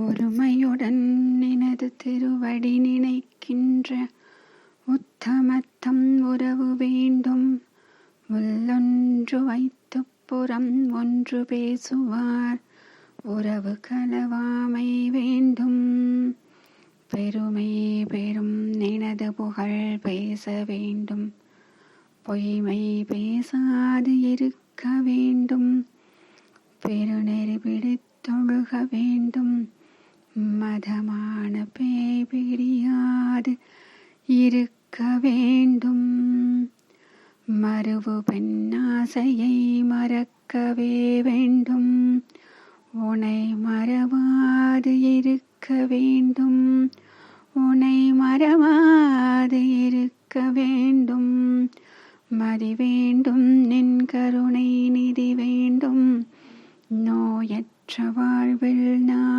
ஒருமையுடன் எனது திருவடி நினைக்கின்ற உத்தமத்தம் உறவு வேண்டும். உள்ளொன்று வைத்து புறம் ஒன்று பேசுவார். உறவு கலவாமை வேண்டும். பெருமை பெரும் எனது புகழ் பேச வேண்டும். பொய்மை பேசாது இருக்க வேண்டும். பெருநெறி பிடித்தொழுக வேண்டும். மதமான பேய் பிடியாது இருக்க வேண்டும். மறுவு பெண்ணாசையை மறக்கவே வேண்டும். உனை மறவாது இருக்க வேண்டும். உனை மறவாது இருக்க வேண்டும். மதி வேண்டும் நின் கருணை நிதி வேண்டும். நோயற்ற வாழ்வில் நான்